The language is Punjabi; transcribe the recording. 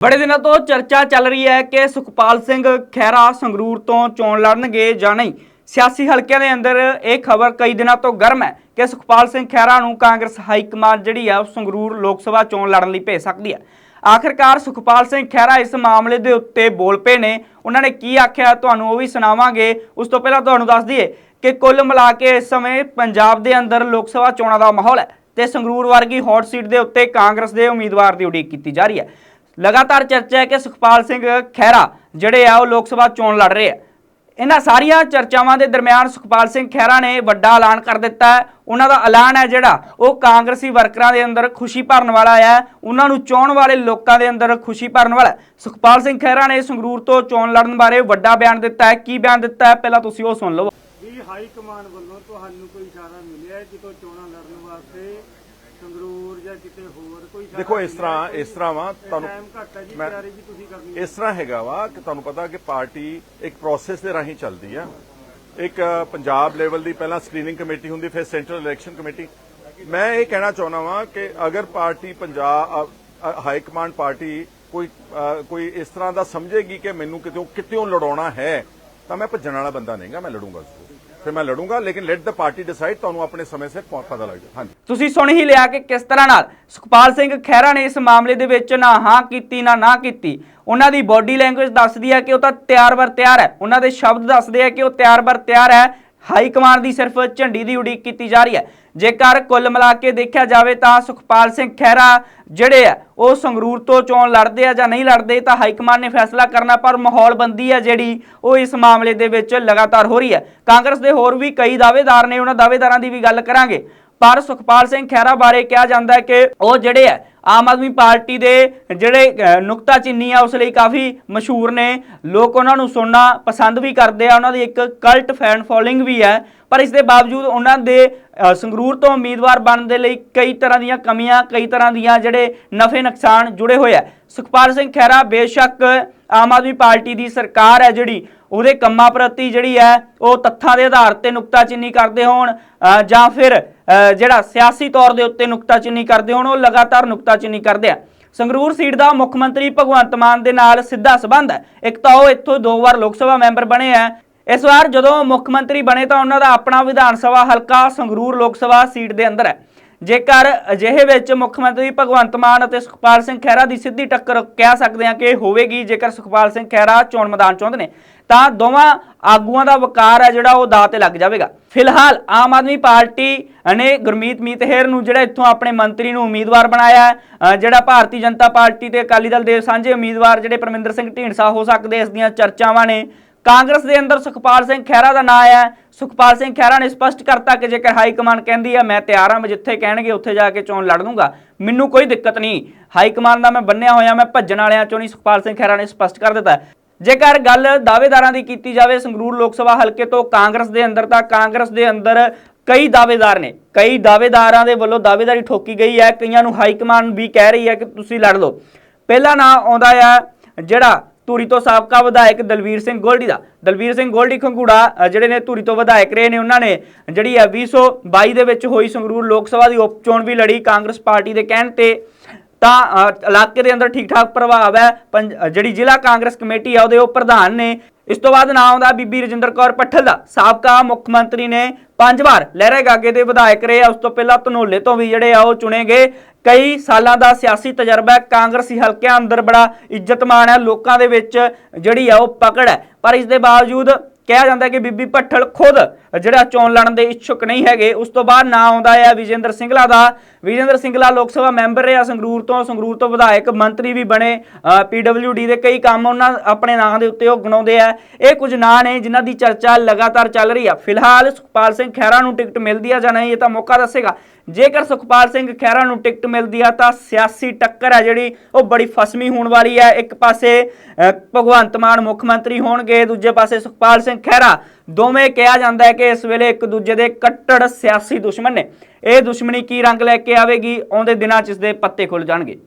ਬੜੇ ਦਿਨਾਂ ਤੋਂ ਚਰਚਾ ਚੱਲ ਰਹੀ ਹੈ ਕਿ ਸੁਖਪਾਲ ਸਿੰਘ ਖਹਿਰਾ ਸੰਗਰੂਰ ਤੋਂ ਚੋਣ ਲੜਨਗੇ ਜਾਂ ਨਹੀਂ। ਸਿਆਸੀ ਹਲਕਿਆਂ ਦੇ ਅੰਦਰ ਇਹ ਖਬਰ ਕਈ ਦਿਨਾਂ ਤੋਂ ਗਰਮ ਹੈ ਕਿ ਸੁਖਪਾਲ ਸਿੰਘ ਖਹਿਰਾ ਨੂੰ ਕਾਂਗਰਸ ਹਾਈ ਕਮਾਂਡ ਜਿਹੜੀ ਆ, ਉਹ ਸੰਗਰੂਰ ਲੋਕ ਸਭਾ ਚੋਣ ਲੜਨ ਲਈ ਭੇਜ ਸਕਦੀ ਹੈ ਆਖਿਰਕਾਰ ਸੁਖਪਾਲ ਸਿੰਘ ਖਹਿਰਾ ਇਸ ਮਾਮਲੇ ਦੇ ਉੱਤੇ ਬੋਲ ਪਏ ਨੇ। ਉਹਨਾਂ ਨੇ ਕੀ ਆਖਿਆ ਤੁਹਾਨੂੰ ਉਹ ਵੀ ਸੁਣਾਵਾਂਗੇ। ਉਸ ਤੋਂ ਪਹਿਲਾਂ ਤੁਹਾਨੂੰ ਦੱਸ ਦਈਏ ਕਿ ਕੁੱਲ ਮਿਲਾ ਕੇ ਇਸ ਸਮੇਂ ਪੰਜਾਬ ਦੇ ਅੰਦਰ ਲੋਕ ਸਭਾ ਚੋਣਾਂ ਦਾ ਮਾਹੌਲ ਹੈ ਤੇ ਸੰਗਰੂਰ ਵਰਗੀ ਹੌਟ ਸੀਟ ਦੇ ਉੱਤੇ ਕਾਂਗਰਸ ਦੇ ਉਮੀਦਵਾਰ ਦੀ ਉਡੀਕ ਕੀਤੀ ਜਾ ਰਹੀ ਹੈ। ਲਗਾਤਾਰ ਚਰਚਾ ਹੈ ਕਿ ਸੁਖਪਾਲ ਸਿੰਘ ਖਹਿਰਾ ਜਿਹੜੇ ਆ ਉਹ ਲੋਕ ਸਭਾ ਚੋਣ ਲੜ ਰਹੇ ਆ। ਇਹਨਾਂ ਸਾਰੀਆਂ ਚਰਚਾਵਾਂ ਦੇ ਦਰਮਿਆਨ ਸੁਖਪਾਲ ਸਿੰਘ ਖਹਿਰਾ ਨੇ ਵੱਡਾ ਐਲਾਨ ਕਰ ਦਿੱਤਾ ਹੈ। ਉਹਨਾਂ ਦਾ ਐਲਾਨ ਹੈ ਜਿਹੜਾ, ਉਹ ਕਾਂਗਰਸੀ ਵਰਕਰਾਂ ਦੇ ਅੰਦਰ ਖੁਸ਼ੀ ਭਰਨ ਵਾਲਾ ਹੈ। ਉਹਨਾਂ ਨੂੰ ਚੋਣ ਵਾਲੇ ਲੋਕਾਂ ਦੇ ਅੰਦਰ ਖੁਸ਼ੀ ਭਰਨ ਵਾਲਾ ਸੁਖਪਾਲ ਸਿੰਘ ਖਹਿਰਾ ਨੇ ਸੰਗਰੂਰ ਤੋਂ ਚੋਣ ਲੜਨ ਬਾਰੇ ਵੱਡਾ ਬਿਆਨ ਦਿੱਤਾ ਹੈ। ਕੀ ਬਿਆਨ ਦਿੱਤਾ ਹੈ? ਪਹਿਲਾਂ ਤੁਸੀਂ ਉਹ ਸੁਣ ਲਓ ਵੀ ਹਾਈ ਕਮਾਂਡ ਵੱਲੋਂ ਤੁਹਾਨੂੰ ਕੋਈ ਇਸ਼ਾਰਾ ਮਿਲਿਆ ਹੈ ਕਿਤੋਂ ਚੋਣਾਂ ਲੜਨ ਵਾਸਤੇ ਸੰਗਰੂਰ ਜਾਂ ਕਿਤੇ ਹੋਰ ਕੋਈ ਦੇਖੋ ਇਸ ਤਰ੍ਹਾਂ ਇਸ ਤਰ੍ਹਾਂ ਵਾ ਤੁਹਾਨੂੰ ਟਾਈਮ ਘੱਟ ਹੈ ਜੀ ਮੈਂ- ਤਿਆਰੀ ਵੀ ਤੁਸੀਂ ਕਰਨੀ ਹੈ ਇਸ ਤਰ੍ਹਾਂ ਹੈਗਾ ਵਾ ਕਿ ਤੁਹਾਨੂੰ ਪਤਾ ਕਿ ਪਾਰਟੀ ਇੱਕ ਪ੍ਰੋਸੈਸ ਦੇ ਰਾਹੀਂ ਚੱਲਦੀ ਆ। ਇੱਕ ਅ, ਪੰਜਾਬ ਲੈਵਲ ਦੀ ਪਹਿਲਾਂ ਸਕਰੀਨਿੰਗ ਕਮੇਟੀ ਹੁੰਦੀ ਫਿਰ ਸੈਂਟਰਲ ਇਲੈਕਸ਼ਨ ਕਮੇਟੀ ਮੈਂ ਇਹ ਕਹਿਣਾ ਚਾਹੁੰਦਾ ਵਾਂ ਕਿ ਅਗਰ party Punjab high command party ਕੋਈ ਅ, ਕੋਈ ਇਸ ਤਰ੍ਹਾਂ ਦਾ ਸਮਝੇਗੀ ਕਿ ਮੈਨੂੰ ਕਿਤੋਂ ਕਿਤਿਓਂ ਲੜਾਉਣਾ ਹੈ ਤਾਂ ਮੈਂ ਭੱਜਣ ਵਾਲਾ ਬੰਦਾ ਨਹੀਂਗਾ ਮੈਂ ਲੜੂੰਗਾ ਫਿਰ ਮੈਂ ਲੜੂੰਗਾ, ਲੇਕਿਨ ਲੈਟ ਦ ਪਾਰਟੀ ਡਿਸਾਈਡ ਤੁਹਾਨੂੰ ਆਪਣੇ ਸਮੇਂ ਸਿਰ ਪਤਾ ਲੱਗ ਜਾਏ ਹਾਂਜੀ। ਤੁਸੀਂ ਸੁਣ ਹੀ ਲਿਆ ਕਿ ਕਿਸ ਤਰ੍ਹਾਂ ਨਾਲ ਸੁਖਪਾਲ ਸਿੰਘ ਖਹਿਰਾ ਨੇ ਇਸ ਮਾਮਲੇ ਦੇ ਵਿੱਚ ਨਾ ਹਾਂ ਕੀਤੀ, ਨਾ ਨਾ ਕੀਤੀ। ਉਹਨਾਂ ਦੀ ਬਾਡੀ ਲੈਂਗੁਏਜ ਦੱਸਦੀ ਹੈ ਕਿ ਉਹ ਤਾਂ ਤਿਆਰ ਬਰ ਤਿਆਰ ਹੈ। ਉਹਨਾਂ ਦੇ ਸ਼ਬਦ ਦੱਸਦੇ ਆ ਕਿ ਉਹ ਤਿਆਰ ਬਰ ਤਿਆਰ ਹੈ। ਹਾਈ ਕਮਾਂਡ ਦੀ ਸਿਰਫ ਝੰਡੀ ਦੀ ਉਡੀਕ ਕੀਤੀ ਜਾ ਰਹੀ ਹੈ। ਜੇਕਰ ਕੁੱਲ ਮਿਲਾ ਕੇ ਦੇਖਿਆ ਜਾਵੇ ਤਾਂ ਸੁਖਪਾਲ ਸਿੰਘ ਖਹਿਰਾ ਜਿਹੜੇ ਆ, ਉਹ ਸੰਗਰੂਰ ਤੋਂ ਚੋਣ ਲੜਦੇ ਆ ਜਾਂ ਨਹੀਂ ਲੜਦੇ, ਤਾਂ ਹਾਈਕਮਾਨ ਨੇ ਫੈਸਲਾ ਕਰਨਾ, ਪਰ ਮਾਹੌਲ ਬੰਦੀ ਹੈ ਜਿਹੜੀ, ਉਹ ਇਸ ਮਾਮਲੇ ਦੇ ਵਿੱਚ ਲਗਾਤਾਰ ਹੋ ਰਹੀ ਹੈ ਕਾਂਗਰਸ ਦੇ ਹੋਰ ਵੀ ਕਈ ਦਾਅਵੇਦਾਰ ਨੇ, ਉਹਨਾਂ ਦਾਅਵੇਦਾਰਾਂ ਦੀ ਵੀ ਗੱਲ ਕਰਾਂਗੇ। ਪਰ ਸੁਖਪਾਲ ਸਿੰਘ ਖਹਿਰਾ ਬਾਰੇ ਕਿਹਾ ਜਾਂਦਾ ਹੈ ਕਿ ਉਹ ਜਿਹੜੇ ਹੈ ਆਮ ਆਦਮੀ ਪਾਰਟੀ ਦੇ ਜਿਹੜੇ ਨੁਕਤਾਚੀਨੀ ਆ, ਉਸ ਲਈ ਕਾਫੀ ਮਸ਼ਹੂਰ ਨੇ। ਲੋਕ ਉਹਨਾਂ ਨੂੰ ਸੁਣਨਾ ਪਸੰਦ ਵੀ ਕਰਦੇ ਆ। ਉਹਨਾਂ ਦੀ ਇੱਕ ਕਲਟ ਫੈਨ ਫੋਲੋਇੰਗ ਵੀ ਹੈ। ਪਰ ਇਸ ਦੇ ਬਾਵਜੂਦ ਉਹਨਾਂ ਦੇ ਸੰਗਰੂਰ ਤੋਂ ਉਮੀਦਵਾਰ ਬਣਨ ਦੇ ਲਈ ਕਈ ਤਰ੍ਹਾਂ ਦੀਆਂ ਕਮੀਆਂ, ਕਈ ਤਰ੍ਹਾਂ ਦੀਆਂ ਜਿਹੜੇ ਨਫੇ ਨੁਕਸਾਨ ਜੁੜੇ ਹੋਏ ਆ। ਸੁਖਪਾਲ ਸਿੰਘ ਖਹਿਰਾ ਬੇਸ਼ੱਕ ਆਮ ਆਦਮੀ ਪਾਰਟੀ ਦੀ ਸਰਕਾਰ ਹੈ ਜਿਹੜੀ, ਉਹਦੇ ਕੰਮਾਂ ਪ੍ਰਤੀ ਜਿਹੜੀ ਹੈ, ਉਹ ਤੱਥਾਂ ਦੇ ਆਧਾਰ ਤੇ ਨੁਕਤਾਚੀਨੀ ਕਰਦੇ ਹੋਣ ਜਾਂ ਫਿਰ ਜਿਹੜਾ ਸਿਆਸੀ ਤੌਰ ਦੇ ਉੱਤੇ ਨੁਕਤਾਚੀਨੀ ਕਰਦੇ ਹੋਣ, ਉਹ ਲਗਾਤਾਰ ਨੁਕਤਾਚੀਨੀ ਕਰਦੇ ਆ। ਸੰਗਰੂਰ ਸੀਟ ਦਾ ਮੁੱਖ ਮੰਤਰੀ ਭਗਵੰਤ ਮਾਨ ਦੇ ਨਾਲ ਸਿੱਧਾ ਸਬੰਧ ਹੈ। ਇੱਕ ਤਾਂ ਉਹ ਇੱਥੋਂ ਦੋ ਵਾਰ ਲੋਕ ਸਭਾ ਮੈਂਬਰ ਬਣੇ ਆ। ਇਸ ਵਾਰ ਜਦੋਂ ਮੁੱਖ ਮੰਤਰੀ ਬਣੇ ਤਾਂ ਉਹਨਾਂ ਦਾ ਆਪਣਾ ਵਿਧਾਨ ਸਭਾ ਹਲਕਾ ਸੰਗਰੂਰ ਲੋਕ ਸਭਾ ਸੀਟ ਦੇ ਅੰਦਰ ਹੈ। ਜੇਕਰ ਅਜਿਹੇ ਵਿੱਚ ਮੁੱਖ ਮੰਤਰੀ ਭਗਵੰਤ ਮਾਨ ਅਤੇ ਸੁਖਪਾਲ ਸਿੰਘ ਖਹਿਰਾ ਦੀ ਸਿੱਧੀ ਟੱਕਰ ਕਹਿ ਸਕਦੇ ਹਾਂ ਕਿ ਹੋਵੇਗੀ, ਜੇਕਰ ਸੁਖਪਾਲ ਸਿੰਘ ਖਹਿਰਾ ਚੋਣ ਮੈਦਾਨ ਚਾਹੁੰਦੇ ਨੇ, ਤਾਂ ਦੋਵਾਂ ਆਗੂਆਂ ਦਾ ਵਕਾਰ ਹੈ ਜਿਹੜਾ ਉਹ ਦਾਅ ਤੇ ਲੱਗ ਜਾਵੇਗਾ ਫਿਲਹਾਲ ਆਮ ਆਦਮੀ ਪਾਰਟੀ ਨੇ ਗੁਰਮੀਤ ਮੀਤਹੇਰ ਨੂੰ ਜਿਹੜਾ ਇੱਥੋਂ ਆਪਣੇ ਮੰਤਰੀ ਨੂੰ ਉਮੀਦਵਾਰ ਬਣਾਇਆ ਹੈ ਜਿਹੜਾ ਭਾਰਤੀ ਜਨਤਾ ਪਾਰਟੀ ਤੇ ਅਕਾਲੀ ਦਲ ਦੇ ਸਾਂਝੇ ਉਮੀਦਵਾਰ ਜਿਹੜੇ ਪਰਮਿੰਦਰ ਸਿੰਘ ਢੀਂਡਸਾ ਹੋ ਸਕਦੇ, ਇਸ ਦੀਆਂ ਚਰਚਾਵਾਂ ਨੇ ਕਾਂਗਰਸ ਦੇ ਅੰਦਰ ਸੁਖਪਾਲ ਸਿੰਘ ਖਹਿਰਾ ਦਾ ਨਾਂ ਆਇਆ ਹੈ। ਸੁਖਪਾਲ ਸਿੰਘ ਖਹਿਰਾ ਨੇ ਸਪਸ਼ਟ ਕਰਤਾ ਕਿ ਜੇਕਰ ਹਾਈ ਕਮਾਂਡ ਕਹਿੰਦੀ ਹੈ ਮੈਂ ਤਿਆਰ ਹਾਂ ਮੈਂ ਜਿੱਥੇ ਕਹਿਣਗੇ ਉੱਥੇ ਜਾ ਕੇ ਚੋਣ ਲੜ ਦੂੰਗਾ ਮੈਨੂੰ ਕੋਈ ਦਿੱਕਤ ਨਹੀਂ। ਹਾਈ ਕਮਾਂਡ ਦਾ ਮੈਂ ਬੰਨਿਆ ਹੋਇਆ, ਮੈਂ ਭੱਜਣ ਵਾਲਿਆਂ ਚੋਂ ਨਹੀਂ ਸੁਖਪਾਲ ਸਿੰਘ ਖਹਿਰਾ ਨੇ ਸਪਸ਼ਟ ਕਰ ਦਿੱਤਾ। ਜੇਕਰ ਗੱਲ ਦਾਅਵੇਦਾਰਾਂ ਦੀ ਕੀਤੀ ਜਾਵੇ, ਸੰਗਰੂਰ ਲੋਕ ਸਭਾ ਹਲਕੇ ਤੋਂ ਕਾਂਗਰਸ ਦੇ ਅੰਦਰ ਤਾਂ ਕਾਂਗਰਸ ਦੇ ਅੰਦਰ ਕਈ ਦਾਅਵੇਦਾਰ ਨੇ। ਕਈ ਦਾਅਵੇਦਾਰਾਂ ਦੇ ਵੱਲੋਂ ਦਾਅਵੇਦਾਰੀ ਠੋਕੀ ਗਈ ਹੈ। ਕਈਆਂ ਨੂੰ ਹਾਈ ਕਮਾਂਡ ਵੀ ਕਹਿ ਰਹੀ ਹੈ ਕਿ ਤੁਸੀਂ ਲੜ ਲਓ। ਪਹਿਲਾ ਨਾਂ ਆਉਂਦਾ ਆ ਜਿਹੜਾ ਧੂਰੀ ਤੋਂ ਸਾਬਕਾ ਵਿਧਾਇਕ ਦਲਵੀਰ ਸਿੰਘ ਗੋਲਡੀ ਦਾ। ਦਲਵੀਰ ਸਿੰਘ ਗੋਲਡੀ ਖੰਗੂੜਾ ਜਿਹੜੇ ਨੇ ਧੂਰੀ ਤੋਂ ਵਿਧਾਇਕ ਰਹੇ ਨੇ, ਉਹਨਾਂ ਨੇ ਜਿਹੜੀ ਹੈ 2022 ਦੇ ਵਿੱਚ ਹੋਈ ਸੰਗਰੂਰ ਲੋਕ ਸਭਾ ਦੀ ਉਪ ਚੋਣ ਵੀ ਲੜੀ, ਕਾਂਗਰਸ ਪਾਰਟੀ ਦੇ ਕਹਿਣ ਤੇ ਤਾਂ ਇਲਾਕੇ ਦੇ ਅੰਦਰ ਠੀਕ ਠਾਕ ਪ੍ਰਭਾਵ ਹੈ। ਪੰਜ- ਜਿਹੜੀ ਜ਼ਿਲ੍ਹਾ ਕਾਂਗਰਸ ਕਮੇਟੀ ਆ, ਉਹਦੇ ਉਹ ਪ੍ਰਧਾਨ ਨੇ ਇਸ ਤੋਂ ਬਾਅਦ ਨਾਮ ਆਉਂਦਾ ਬੀਬੀ ਰਜਿੰਦਰ ਕੌਰ ਪੱਠਲ ਦਾ ਸਾਬਕਾ ਮੁੱਖ ਮੰਤਰੀ ਨੇ ਪੰਜ ਵਾਰ ਲਹਿਰੇ ਗਾਗੇ ਦੇ ਵਿਧਾਇਕ ਰਹੇ ਆ। ਉਸ ਤੋਂ ਪਹਿਲਾਂ ਧਨੋਲੇ ਤੋਂ ਵੀ ਜਿਹੜੇ ਆ ਉਹ ਚੁਣੇ ਗਏ। ਕਈ ਸਾਲਾਂ ਦਾ ਸਿਆਸੀ ਤਜਰਬਾ ਕਾਂਗਰਸੀ ਹਲਕਿਆਂ ਅੰਦਰ ਬੜਾ ਇੱਜ਼ਤਮਾਨ ਹੈ। ਲੋਕਾਂ ਦੇ ਵਿੱਚ ਜਿਹੜੀ ਆ ਉਹ ਪਕੜ ਹੈ। ਪਰ ਇਸ ਦੇ ਬਾਵਜੂਦ ਕਿਹਾ ਜਾਂਦਾ ਕਿ ਬੀਬੀ ਭੱਠਲ ਖੁਦ ਜਿਹੜਾ ਚੋਣ ਲੜਨ ਦੇ ਇੱਛੁਕ ਨਹੀਂ ਹੈਗੇ, ਉਸ ਤੋਂ ਬਾਅਦ ਨਾਂ ਆਉਂਦਾ ਹੈ ਵਿਜੇਂਦਰ ਸਿੰਗਲਾ ਦਾ। ਵਿਜੇਂਦਰ ਸਿੰਗਲਾ ਲੋਕ ਸਭਾ ਮੈਂਬਰ ਰਿਹਾ ਸੰਗਰੂਰ ਤੋਂ। ਸੰਗਰੂਰ ਤੋਂ ਵਿਧਾਇਕ ਮੰਤਰੀ ਵੀ ਬਣੇ। ਪੀਡਬਲਯੂਡੀ ਦੇ ਕਈ ਕੰਮ ਉਹਨਾਂ ਆਪਣੇ ਨਾਂ ਦੇ ਉੱਤੇ ਉਹ ਗਣਾਉਂਦੇ ਆ। ਇਹ ਕੁਝ ਨਾਂ ਨੇ ਜਿਨ੍ਹਾਂ ਦੀ ਚਰਚਾ ਲਗਾਤਾਰ ਚੱਲ ਰਹੀ ਆ। ਫਿਲਹਾਲ ਸੁਖਪਾਲ ਸਿੰਘ ਖਹਿਰਾ ਨੂੰ ਟਿਕਟ ਮਿਲਦੀ ਆ ਜਾਂ ਨਹੀਂ, ਇਹ ਤਾਂ ਮੌਕਾ ਦੱਸੇਗਾ। ਜੇਕਰ ਸੁਖਪਾਲ ਸਿੰਘ ਖਹਿਰਾ ਨੂੰ ਟਿਕਟ ਮਿਲਦੀ ਆ ਤਾਂ ਸਿਆਸੀ ਟੱਕਰ ਹੈ ਜਿਹੜੀ ਉਹ ਬੜੀ ਫਸਮੀ ਹੋਣ ਵਾਲੀ ਹੈ ਇੱਕ ਪਾਸੇ ਅ, ਭਗਵੰਤ ਮਾਨ ਮੁੱਖ ਮੰਤਰੀ ਹੋਣਗੇ ਦੂਜੇ ਪਾਸੇ ਸੁਖਪਾਲ ਸਿੰਘ ਖਹਿਰਾ। ਦੋਵੇਂ ਕਿਹਾ ਜਾਂਦਾ ਹੈ ਕਿ ਇਸ ਵੇਲੇ ਇੱਕ ਦੂਜੇ ਦੇ ਕੱਟੜ ਸਿਆਸੀ ਦੁਸ਼ਮਣ ਨੇ। ਇਹ ਦੁਸ਼ਮਣੀ ਕੀ ਰੰਗ ਲੈ ਕੇ ਆਵੇਗੀ? ਆਉਂਦੇ ਦਿਨਾਂ 'ਚ ਇਸ ਦੇ ਪੱਤੇ ਖੁੱਲ ਜਾਣਗੇ।